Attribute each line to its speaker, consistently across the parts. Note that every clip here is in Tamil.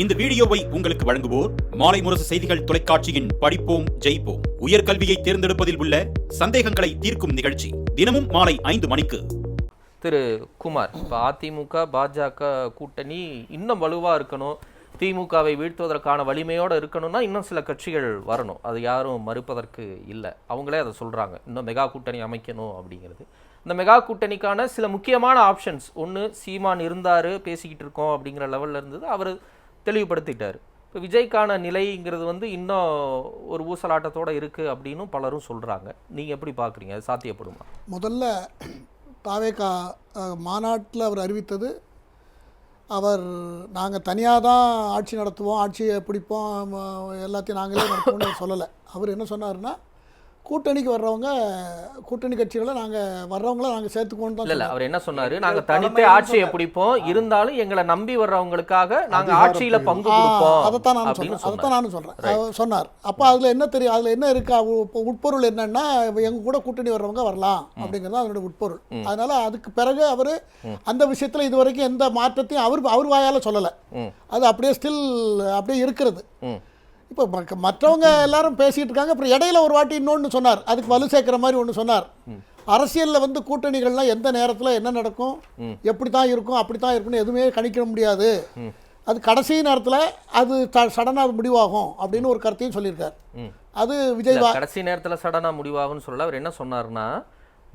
Speaker 1: இந்த வீடியோவை உங்களுக்கு வழங்குவோர் மாலை முரசு செய்திகள் தொலைக்காட்சியின் படிப்போம் ஜெயிப்போம். உயர்கல்வியை தேர்ந்தெடுப்பதில் உள்ள சந்தேகங்களை தீர்க்கும் நிகழ்ச்சி தினமும் மாலை ஐந்து மணிக்கு.
Speaker 2: திரு குமார் இப்போ அதிமுக பாஜக கூட்டணி இன்னும் வலுவாக இருக்கணும். திமுகவை வீழ்த்துவதற்கான வலிமையோடு இருக்கணும்னா இன்னும் சில கட்சிகள் வரணும். அது யாரும் மறுப்பதற்கு இல்லை. அவங்களே அதை சொல்கிறாங்க இன்னும் மெகா கூட்டணி அமைக்கணும் அப்படிங்கிறது. இந்த மெகா கூட்டணிக்கான சில முக்கியமான ஆப்ஷன்ஸ் ஒன்று சீமான் இருந்தார் பேசிக்கிட்டு இருக்கோம் அப்படிங்கிற லெவலில் இருந்தது. அவர் தெளிவுபடுத்திட்டார். இப்போ விஜய்க்கான நிலைங்கிறது வந்து இன்னும் ஒரு ஊசலாட்டத்தோடு இருக்குது அப்படின்னும் பலரும் சொல்கிறாங்க நீங்கள் எப்படி பார்க்குறீங்க அது சாத்தியப்படுமா?
Speaker 3: முதல்ல தாவேகா மாநாட்டில் அவர் அறிவித்தது அவர் நாங்கள் தனியாக தான் ஆட்சி நடத்துவோம் ஆட்சியை பிடிப்போம் எல்லாத்தையும் நாங்களே நடத்துவோம்னு சொல்லலை. அவர் என்ன சொன்னார்னா கூட்டணிக்கு வர்றவங்க கூட்டணி கட்சிகளை நாங்கள் வர்றவங்கள நாங்கள் சேர்த்துக்கோன்னு தான்
Speaker 2: இல்ல. அவர் என்ன சொன்னாரு? நாங்க தனித்தே ஆட்சியை பிடிப்போம். இருந்தாலும் எங்களை நம்பி வர்றவங்களுக்காக நாங்க ஆட்சியில பங்கு கொடுப்போம்
Speaker 3: அதைத்தான் நானும்
Speaker 2: அப்படின்னு
Speaker 3: சொல்கிறேன் அதைத்தான் நானும் சொல்கிறேன் அவர் சொன்னார். அப்போ அதில் என்ன தெரியும் அதில் என்ன இருக்கா? உட்பொருள் என்னன்னா எங்கள் கூட கூட்டணி வர்றவங்க வரலாம் அப்படிங்கிறது அதனுடைய உட்பொருள். அதனால அதுக்கு பிறகு அவர் அந்த விஷயத்தில் இது வரைக்கும் எந்த மாற்றத்தையும் அவர் அவர் வாயால் சொல்லலை. அது அப்படியே ஸ்டில் அப்படியே இருக்கிறது. இப்போ மற்றவங்க எல்லாரும் பேசிட்டு இருக்காங்க. அப்புறம் இடையில ஒரு வாட்டி இன்னொன்று சொன்னார். அதுக்கு வலு சேர்க்கிற மாதிரி ஒன்று சொன்னார். அரசியலில் வந்து கூட்டணிகள்லாம் எந்த நேரத்தில் என்ன நடக்கும்? எப்படி தான் இருக்கும் அப்படி தான் இருக்கும்னு எதுவுமே கணிக்க முடியாது. அது கடைசி நேரத்தில் அது சடனாக முடிவாகும் அப்படின்னு ஒரு கருத்தையும் சொல்லியிருக்கார். அது விஜய்
Speaker 2: கடைசி நேரத்துல சடனா முடிவாகும்னு சொல்ல அவர் என்ன சொன்னாருன்னா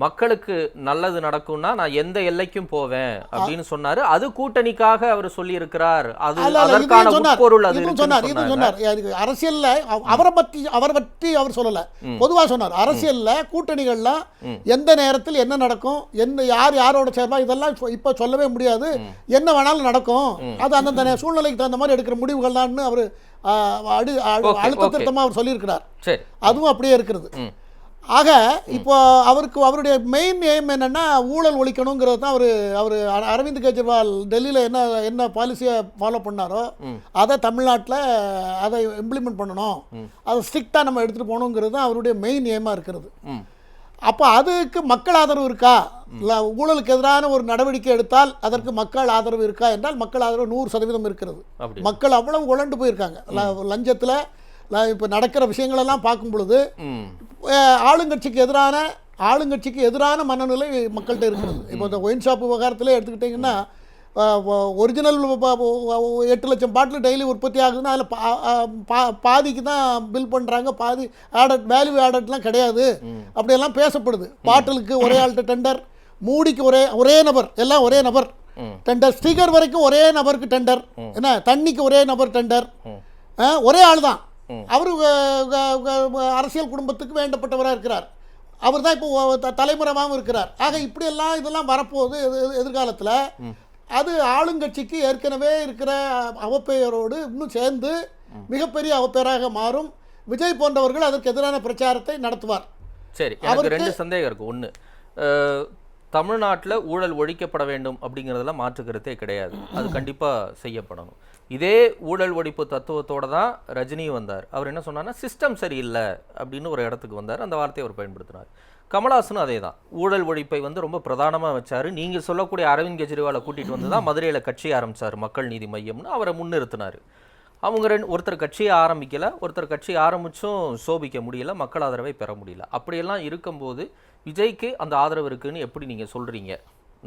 Speaker 2: மக்களுக்கு நல்லது நடக்கும்னா நான் எந்த எல்லைக்கும் போவேன் அப்படின்னு சொன்னாரு. அது கூட்டணிக்காக அவர் சொல்லி இருக்கிறார் அது அதற்கான உட்பொருள் அது
Speaker 3: சொன்னார்
Speaker 2: சொன்னாங்க.
Speaker 3: சொன்னார். அரசியல்ல அவ- அவரை பற்றி அவரை பற்றி அவர் சொல்லல. பொதுவா சொன்னார் அரசியல்ல கூட்டணிகள்லாம் எந்த நேரத்தில் என்ன நடக்கும் என்ன யார் யாரோட சேர்வா இதெல்லாம் இப்ப சொல்லவே முடியாது. என்ன வேணாலும் நடக்கும். அது அந்தந்த சூழ்நிலைக்கு தகுந்த மாதிரி எடுக்கிற முடிவுகள் தான் அவர் அழுத்த. திருத்தமா அவர் சொல்லியிருக்கிறார். அதுவும் அப்படியே இருக்கிறது. ஆக இப்போ அவருக்கு அவருடைய மெயின் எய்ம் என்னன்னா ஊழல் ஒழிக்கணுங்கிறது தான் அவர் அவர் அரவிந்த் கெஜ்ரிவால் டெல்லியில் என்ன என்ன பாலிசியை ஃபாலோ பண்ணாரோ அதை தமிழ்நாட்டில் அதை இம்ப்ளிமெண்ட் பண்ணணும். அதை ஸ்ட்ரிக்டாக நம்ம எடுத்துகிட்டு போகணுங்கிறது தான் அவருடைய மெயின் எய்மாக இருக்கிறது. அப்போ அதுக்கு மக்கள் ஆதரவு இருக்கா? இல்லை ஊழலுக்கு எதிரான ஒரு நடவடிக்கை எடுத்தால் அதற்கு மக்கள் ஆதரவு இருக்கா என்றால் மக்கள் ஆதரவு நூறு சதவீதம் இருக்கிறது. மக்கள் அவ்வளவு உழண்டு போயிருக்காங்க. லஞ்சத்தில் இப்போ நடக்கிற விஷயங்களெல்லாம் பார்க்கும் பொழுது ஆளுங்கட்சிக்கு எதிரான ஆளுங்கட்சிக்கு எதிரான மனநிலை மக்கள்கிட்ட இருக்கிறது. இப்போ இந்த ஒயின் ஷாப் விவகாரத்தில் எடுத்துக்கிட்டிங்கன்னா ஒரிஜினல் எட்டு லட்சம் பாட்டில் டெய்லி உற்பத்தி ஆகுதுன்னா அதில் பா பா- பாதிக்கு தான் பில் பண்ணுறாங்க பாதி ஆடட் வேல்யூ ஆடட்லாம் கிடையாது. அப்படியெல்லாம் பேசப்படுது. பாட்டிலுக்கு ஒரே ஆள்கிட்ட டெண்டர் மூடிக்கு ஒரே ஒரே நபர் எல்லாம் ஒரே நபர். டெண்டர் ஸ்டிக்கர் வரைக்கும் ஒரே நபருக்கு டெண்டர் என்ன? தண்ணிக்கு ஒரே நபர் டெண்டர் ஒரே ஆள் தான். அவர் அரசியல் குடும்பத்துக்கு வேண்டப்பட்டவராக இருக்கிறார். அவர் தான் இப்போ தலைமுறைவாகவும் இருக்கிறார். ஆக இப்படியெல்லாம் இதெல்லாம் வரப்போகுது எது- எதிர்காலத்தில். அது ஆளுங்கட்சிக்கு ஏற்கனவே இருக்கிற அவப்பெயரோடு இன்னும் சேர்ந்து மிகப்பெரிய அவப்பெயராக மாறும். விஜய் போன்றவர்கள் அதற்கு எதிரான பிரச்சாரத்தை நடத்துவார்.
Speaker 2: சரி எனக்கு ரெண்டு சந்தேகம் இருக்கு. ஒன்று தமிழ்நாட்டில் ஊழல் ஒழிக்கப்பட வேண்டும் அப்படிங்கிறதுல மாற்று கருத்தே கிடையாது. அது கண்டிப்பாக செய்யப்படணும். இதே ஊழல் ஒழிப்பு தத்துவத்தோட தான் ரஜினியும் வந்தார். அவர் என்ன சொன்னார்னா சிஸ்டம் சரியில்லை அப்படின்னு ஒரு இடத்துக்கு வந்தார். அந்த வார்த்தையை அவர் பயன்படுத்தினார். கமல்ஹாசனும் அதே தான். ஊழல் ஒழிப்பை வந்து ரொம்ப பிரதானமாக வச்சார். நீங்கள் சொல்லக்கூடிய அரவிந்த் கெஜ்ரிவாலை கூட்டிகிட்டு வந்து தான் மதுரையில் கட்சி ஆரம்பிச்சார் மக்கள் நீதி மையம்னு. அவரை முன்னிறுத்தினார். அவங்க ரெண்டு ஒருத்தர் கட்சியை ஆரம்பிக்கல ஒருத்தர் கட்சி ஆரம்பிச்சும் சோபிக்க முடியல மக்கள் ஆதரவை பெற முடியல. அப்படியெல்லாம் இருக்கும்போது விஜய்க்கு அந்த ஆதரவு இருக்குன்னு எப்படி நீங்க சொல்றீங்க?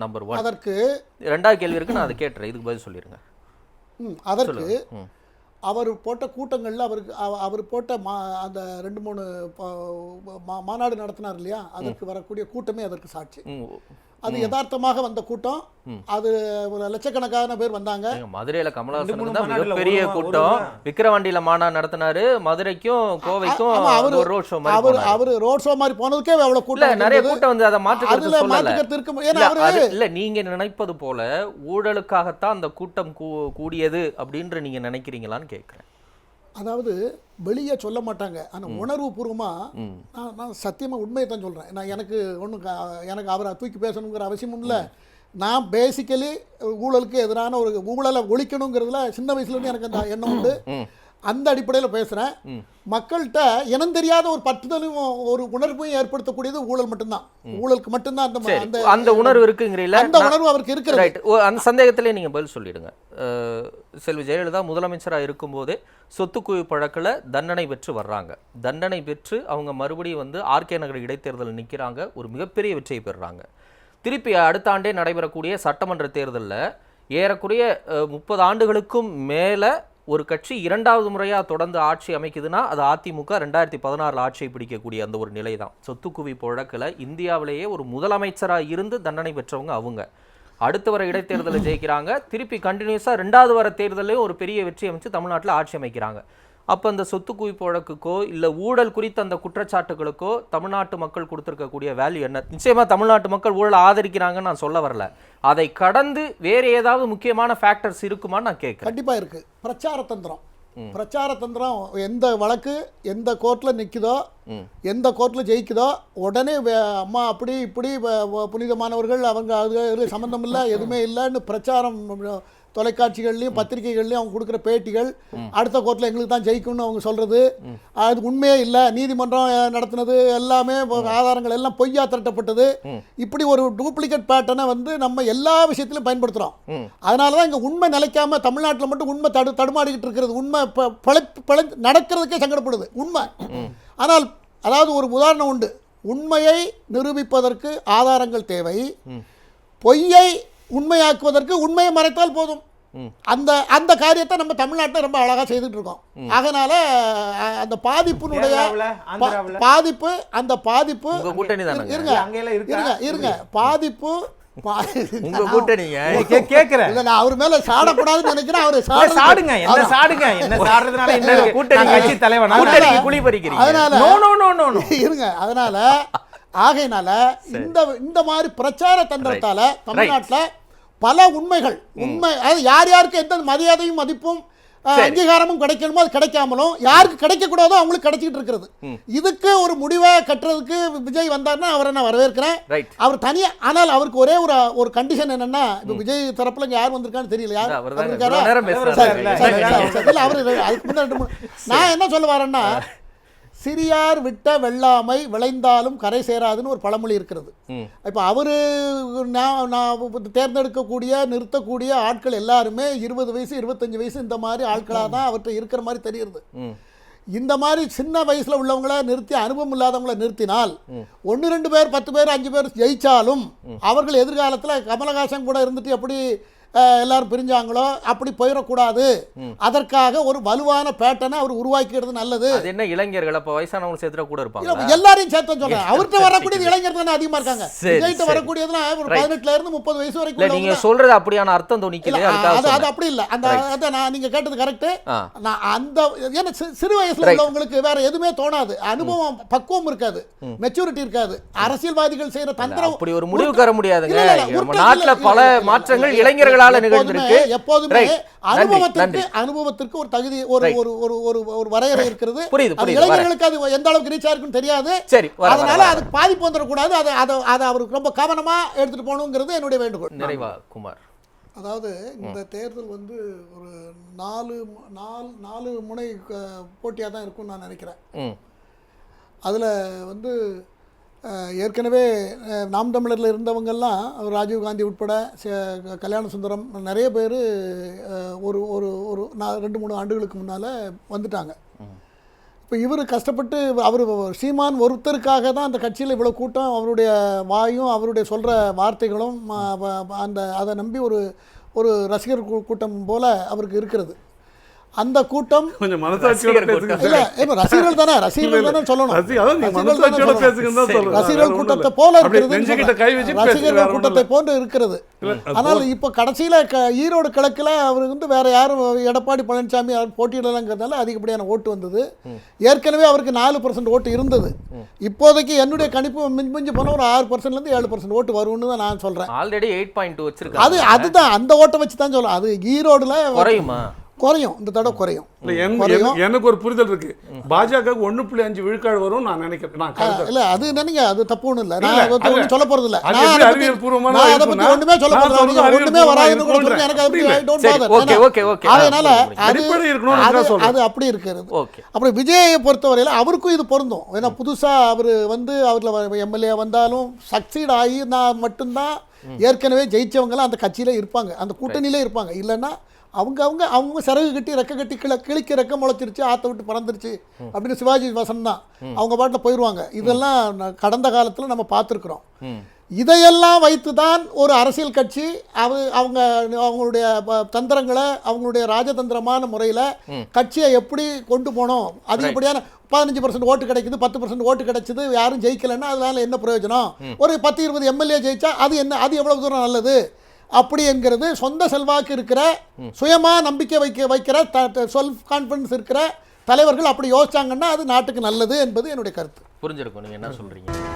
Speaker 2: Number one.
Speaker 3: அதற்கு
Speaker 2: ரெண்டாவது கேள்வி இருக்கு நான் அதை கேட்டுறேன். இதுக்கு பதில் சொல்லிருங்க.
Speaker 3: ம், அதற்கு. அவர் போட்ட கூட்டங்களில் அவருக்கு அவ- அவர் போட்ட மா அந்த ரெண்டு மூணு மாநாடு நடத்தினார் இல்லையா? அதற்கு வரக்கூடிய கூட்டமே அதற்கு சாட்சி. அது யதார்த்தமாக வந்த கூட்டம். அது ஒரு லட்சக்கணக்கான பேர் வந்தாங்க.
Speaker 2: மதுரையில கமலஹாசனுக்கு
Speaker 4: மூணு
Speaker 2: தான்
Speaker 4: மா-
Speaker 2: கூட்டம். விக்கிரவாண்டியில மாநாடு நடத்தினாரு. மதுரைக்கும் கோவைக்கும்
Speaker 3: அவரு
Speaker 2: ஒரு ரோட் ஷோ மாதிரி
Speaker 3: அவர். அவர் ரோட் ஷோ மாதிரி போனதுக்கே அவ்வளவு கூட்டம்
Speaker 2: நிறைய. கூட்டம் வந்து அதை மாற்று கருத்து
Speaker 3: அதுல
Speaker 2: சொல்லல.
Speaker 3: ஏன்னா
Speaker 2: இல்ல,
Speaker 3: அவரு
Speaker 2: அது- இல்ல நீங்க நினைப்பது போல ஊழலுக்காகத்தான் அந்த கூட்டம் கூ- கூடியது அப்படின்ற நீங்க நினைக்கிறீங்களான்னு கேக்குறேன்.
Speaker 3: அதாவது வெளியே சொல்ல மாட்டாங்க. ஆனால் உணர்வு பூர்வமாக நான் நான் சத்தியமாக உண்மையை தான் சொல்கிறேன் நான் எனக்கு ஒன்றும் எனக்கு அவரை தூக்கி பேசணுங்கிற அவசியமும் இல்லை. நான் பேசிக்கலி ஊழலுக்கு எதிரான ஒரு ஊழலை ஒழிக்கணுங்கிறதுல சின்ன வயசுலேருந்து எனக்கு அந்த எண்ணம் உண்டு. அந்த அடிப்படையில் பேசுகிறேன் மக்கள்கிட்ட இனம் தெரியாத ஒரு பற்றுதலும் ஒரு உணர்வையும் ஏற்படுத்தக்கூடியது ஊழல் மட்டும்தான். ஊழலுக்கு மட்டும்தான் அந்த அந்த
Speaker 2: அந்த உணர்வு இருக்குங்கிறீங்களா
Speaker 3: அந்த உணர்வு அவருக்கு இருக்கிறது.
Speaker 2: ரைட் அந்த சந்தேகத்திலே நீங்க பதில் சொல்லிடுங்க. செல்வி ஜெயலலிதா முதலமைச்சரா இருக்கும்போதே சொத்து குவிப்பு வழக்குல தண்டனை பெற்று வர்றாங்க. தண்டனை பெற்று அவங்க மறுபடியும் வந்து ஆர்கே நகர் இடைத்தேர்தல் நிக்கிறாங்க. ஒரு மிகப்பெரிய வெற்றியை பெறுறாங்க. திருப்பி அடுத்த ஆண்டே நடைபெறக்கூடிய சட்டமன்ற தேர்தல்ல ஏறக்குறைய முப்பது ஆண்டுகளுக்கும் மேல ஒரு கட்சி இரண்டாவது முறையாக தொடர்ந்து ஆட்சி அமைக்குதுன்னா அது அதிமுக ரெண்டாயிரத்தி பதினாறில் ஆட்சியை பிடிக்கக்கூடிய அந்த ஒரு நிலை தான் சொத்து குவிப்பு வழக்கில் இந்தியாவிலேயே ஒரு முதலமைச்சராக இருந்து தண்டனை பெற்றவங்க அவங்க. அடுத்த வர இடைத்தேர்தலில் ஜெயிக்கிறாங்க. திருப்பி கண்டினியூஸாக ரெண்டாவது வர தேர்தலையும் ஒரு பெரிய வெற்றி அமைச்சு தமிழ்நாட்டில் ஆட்சி அமைக்கிறாங்க. அப்போ அந்த சொத்து குவிப்பு வழக்குக்கோ இல்லை ஊழல் குறித்த அந்த குற்றச்சாட்டுகளுக்கோ தமிழ்நாட்டு மக்கள் கொடுத்துருக்கக்கூடிய வேல்யூ என்ன? நிச்சயமாக தமிழ்நாட்டு மக்கள் ஊழல் ஆதரிக்கிறாங்கன்னு நான் சொல்ல வரல. அதை கடந்து வேறு ஏதாவது முக்கியமான ஃபேக்டர்ஸ் இருக்குமான்னு நான் கேட்குறேன்.
Speaker 3: கண்டிப்பா இருக்கு. பிரச்சார தந்திரம். பிரச்சார தந்திரம் எந்த வழக்கு எந்த கோர்ட்ல நிக்குதோ எந்த கோர்ட்ல ஜெயிக்குதோ உடனே அம்மா அப்படி இப்படி புனிதமானவர்கள் அவங்க அது சம்மந்தம் இல்லை எதுவுமே இல்லைன்னு பிரச்சாரம் தொலைக்காட்சிகள்லையும் பத்திரிகைகள்லையும் அவங்க கொடுக்குற பேட்டிகள் அடுத்த கோர்ட்டில் எங்களுக்கு தான் ஜெயிக்கும்னு அவங்க சொல்றது. அது உண்மையே இல்லை. நீதிமன்றம் நடத்தினது எல்லாமே ஆதாரங்கள் எல்லாம் பொய்யா திரட்டப்பட்டது. இப்படி ஒரு டூப்ளிகேட் பேட்டர்னை வந்து நம்ம எல்லா விஷயத்திலும் பயன்படுத்துகிறோம் அதனால தான் இங்கே உண்மை நிலைக்காம தமிழ்நாட்டில் மட்டும் உண்மை தடு தடுமாறிக்கிட்டு இருக்கிறது. உண்மை பிழை நடக்கிறதுக்கே சங்கடப்படுது. உண்மை. ஆனால் அதாவது ஒரு உதாரணம் உண்டு. உண்மையை நிரூபிப்பதற்கு ஆதாரங்கள் தேவை. பொய்யை உண்மையாக்குவதற்கு உண்மையை மறைத்தால் போதும். அந்த அந்த காரியத்தை நம்ம தமிழ்நாட்டில் ரொம்ப அழகா செய்துட்டு இருக்கோம். அதனால அந்த பாதிப்பினுடைய? பாதிப்பு அந்த பாதிப்பு இருங்க? இருங்க இருங்க. பாதிப்பு அவர் மேல சாடக்கூடாதுன்னு நினைக்கிறேன் அவரு
Speaker 4: சாடுங்க. என்ன. சாடுங்க என்ன சாடுறதுனால என்ன இருக்கு?
Speaker 2: கூட்டணி
Speaker 4: நான் கட்சி தலைவனா
Speaker 2: கூட்டணிக்கு குழி பறிக்கிறீங்க
Speaker 3: அதனால
Speaker 4: no no no no no
Speaker 3: இருங்க அதனால ஆகையினால இந்த இந்த மாதிரி பிரச்சார தந்திரத்தால தமிழ்நாட்டுல பல உண்மைகள். உண்மை அது யார் யாருக்கு எந்த மரியாதையும் மதிப்பும். அங்கீகாரமும் கிடைக்கணுமோ அது கிடைக்காமலும் யாருக்கு கிடைக்க கூடாதோ அவங்களுக்கு கிடைச்சிட்டு இருக்கிறது. இதுக்கு ஒரு முடிவை கட்டுறதுக்கு விஜய் வந்தாருன்னா அவரை நான் வரவேற்கிறேன். அவர் தனியா ஆனால் அவருக்கு ஒரே ஒரு ஒரு கண்டிஷன் என்னன்னா இப்ப விஜய் தரப்புல இங்க யார் வந்திருக்கான்னு தெரியல யார்
Speaker 2: அவர்
Speaker 3: அதுக்கு முன்னாடி நான் என்ன சொல்ல வரேன்னா சிறியார் விட்ட வெள்ளாமை விளைந்தாலும் கரை சேராதுன்னு ஒரு பழமொழி இருக்கிறது. இப்போ அவரு நான் நான் தேர்ந்தெடுக்கக்கூடிய நிறுத்தக்கூடிய ஆட்கள் எல்லாருமே இருபது வயசு இருபத்தஞ்சு வயசு இந்த மாதிரி ஆட்களாக தான் அவர்கிட்ட இருக்கிற மாதிரி தெரியுது. இந்த மாதிரி சின்ன வயசுல உள்ளவங்கள நிறுத்தி அனுபவம் இல்லாதவங்கள நிறுத்தினால் ஒன்று ரெண்டு பேர் பத்து பேர் அஞ்சு பேர் ஜெயிச்சாலும் அவர்கள் எதிர்காலத்துல கமலஹாசன் கூட இருந்துட்டு எப்படி எல்லாரும் பிரிஞ்சாங்களோ? அப்படி போயிடக்கூடாது. அதற்காக ஒரு வலுவான பேட்டனை அவர் உருவாக்கிடுறது நல்லது.
Speaker 2: என்ன இளைஞர்கள்? அப்ப வயசானவங்க சேர்த்துட்டா கூட இருப்பாங்க
Speaker 3: எல்லாரையும் சேர்த்து சொல்றேன் அவர்கிட்ட வரக்கூடியது இளைஞர் தானே அதிகமா இருக்காங்க. விஜய்கிட்ட
Speaker 2: சரி.
Speaker 3: வரக்கூடியதுலாம் ஒரு. பதினெட்டுல இருந்து முப்பது வயசு வரைக்கும்
Speaker 2: நீங்க சொல்றது அப்படியான அர்த்தம்
Speaker 3: இல்ல,
Speaker 2: துணிக்கலையே
Speaker 3: அது அது. அப்படி இல்ல. அந்த அதான் நான் நீங்க கேட்டது கரெக்ட். நான் அந்த ஏன்னா சிறு வயசுல. உள்ளவங்களுக்கு வேற எதுவுமே தோணாது. அனுபவம் பக்குவம் இருக்காது. மெச்சூரிட்டி இருக்காது. அரசியல்வாதிகள் செய்யற தந்திரம்
Speaker 2: அப்படி ஒரு முடிவுக்கு வர முடியாதுங்க. நாட்டுல பல மாற்றங்கள்
Speaker 3: இல்ல, எப்போதுமே-
Speaker 2: நிகழ்ந்திருக்கு.
Speaker 3: எப்போதுமே அனுபவத்திற்கு. அனுபவத்திற்கு ஒரு தகுதி ஒரு. ஒரு ஒரு ஒரு ஒரு வரையறை இருக்கிறது.
Speaker 2: புரியுது,
Speaker 3: இளைஞர்களுக்கு அது எந்த அளவுக்கு ரீச் ஆயிருக்குன்னு தெரியாது.
Speaker 2: சரி
Speaker 3: அதனால. அதுக்கு பாதிப்பு வந்துடக்கூடாது. அதை அதை அதை அவருக்கு ரொம்ப கவனமா எடுத்துட்டு போகணுங்கிறது என்னுடைய வேண்டுகோள்.
Speaker 2: நிறைவா குமார்.
Speaker 3: அதாவது இந்த தேர்தல் வந்து ஒரு நாலு நாலு நாலு முனை போட்டியாக தான் இருக்கும்னு நான் நினைக்கிறேன். அதில் வந்து ஏற்கனவே நாம் தமிழரில் இருந்தவங்கெல்லாம் ராஜீவ் காந்தி உட்பட கல்யாண சுந்தரம் நிறைய பேர் ஒரு ஒரு ஒரு நா- ரெண்டு மூணு ஆண்டுகளுக்கு முன்னால் வந்துட்டாங்க. இப்போ இவர் கஷ்டப்பட்டு அவர் சீமான் ஒருத்தருக்காக தான் அந்த கட்சியில் இவ்வளோ கூட்டம் அவருடைய வாயும் அவருடைய சொல்கிற வார்த்தைகளும் அந்த அதை நம்பி ஒரு ஒரு ரசிகர் கூட்டம் போல அவருக்கு இருக்கிறது. அந்த கூட்டம்
Speaker 5: கொஞ்சம்
Speaker 3: ரசிகர்கள் தானே ரசிகர்கள் தானே சொல்லணும். ரசிகர்கள் கூட்டத்தை போல இருக்கிறது ரசிகர்கள் கூட்டத்தை. போன்று இருக்கிறது.
Speaker 5: அது
Speaker 3: ஆனால் இப்போ கடைசியில ஈரோடு கிழக்குல அவர் வந்து வேற யாரும் எடப்பாடி பழனிசாமி அவர் போட்டியிடலங்கிறதால அதிகப்படியான ஓட்டு வந்தது. ஏற்கனவே அவருக்கு நாலு பர்சன்ட் ஓட்டு இருந்தது. இப்போதைக்கு என்னுடைய கணிப்பு மிஞ்சி மிஞ்சி போனால் ஒரு ஆறு பர்சன்ட்லேருந்து ஏழு பர்சன்ட் ஓட்டு வரும்னு தான் நான் சொல்றேன்.
Speaker 2: ஆல்ரெடி எயிட் பாயிண்ட் டூ
Speaker 3: அது
Speaker 2: வச்சிருக்காங்க
Speaker 3: அதுதான் அந்த ஓட்டை வச்சு தான் சொல்லலாம் அது ஈரோடுல
Speaker 2: குறையுமா?
Speaker 3: குறையும். இந்த தடவை குறையும்.
Speaker 5: எனக்கு- ஒரு புரிதல் இருக்கு. பாஜக ஒண்ணு புள்ளி அஞ்சு விழுக்காடு வரும் நான் நினைக்கிறேன்.
Speaker 3: இல்ல அது நினைங்க அது தப்பு ஒண்ணும் இல்ல நான் சொல்ல போறது இல்ல நான்
Speaker 5: அறிவியல் பூர்வமான
Speaker 3: நான் அதை பத்தி
Speaker 5: இருக்குன்னா,
Speaker 3: ஒண்ணுமே சொல்ல போறது ஒண்ணுமே வராதுன்னு கூட எனக்கு
Speaker 5: அப்படி
Speaker 2: okay.
Speaker 3: அதனால அது அப்படி இருக்கிறது.
Speaker 2: ஓகே.
Speaker 3: அப்புறம் விஜயை பொறுத்தவரையில் அவருக்கும் இது பொருந்தும். ஏன்னா புதுசாக அவர் வந்து அவரில் எம்எல்ஏ வந்தாலும் சக்சீட் ஆகி நான் மட்டும்தான் ஏற்கனவே ஜெயிச்சவங்கலாம் அந்த கட்சியில இருப்பாங்க. அந்த கூட்டணியிலே இருப்பாங்க. இல்லைன்னா அவங்க அவங்க அவங்க சிறகு கட்டி ரெக்க கட்டி கிள கிழிக்க ரெக்க முளைச்சிருச்சு ஆற்ற விட்டு பறந்துருச்சு அப்படின்னு சிவாஜி வசனம் தான். அவங்க பாட்டில் போயிடுவாங்க இதெல்லாம் கடந்த காலத்தில் நம்ம பார்த்துருக்குறோம். இதையெல்லாம் வைத்து தான் ஒரு அரசியல் கட்சி அவ அவங்க அவங்களுடைய தந்திரங்களை அவங்களுடைய ராஜதந்திரமான முறையில் கட்சியை எப்படி கொண்டு போனோம்? அதிகப்படியான பதினஞ்சு பர்சன்ட் ஓட்டு கிடைக்குது பத்து பர்சன்ட் ஓட்டு கிடைச்சது யாரும் ஜெயிக்கலைன்னா அதனால என்ன பிரயோஜனம்? ஒரு பத்து இருபது எம்எல்ஏ ஜெயிச்சா அது என்ன அது எவ்வளவு தூரம் நல்லது? அப்படி என்கிறது சொந்த செல்வாக்கு இருக்கிற சுயமாக நம்பிக்கை வைக்க வைக்கிற த செல்ஃப் கான்ஃபிடன்ஸ் இருக்கிற தலைவர்கள் அப்படி யோசிச்சாங்கன்னா அது நாட்டுக்கு நல்லது என்பது என்னுடைய கருத்து.
Speaker 2: புரிஞ்சிருக்கும். நீங்கள் என்ன சொல்கிறீங்க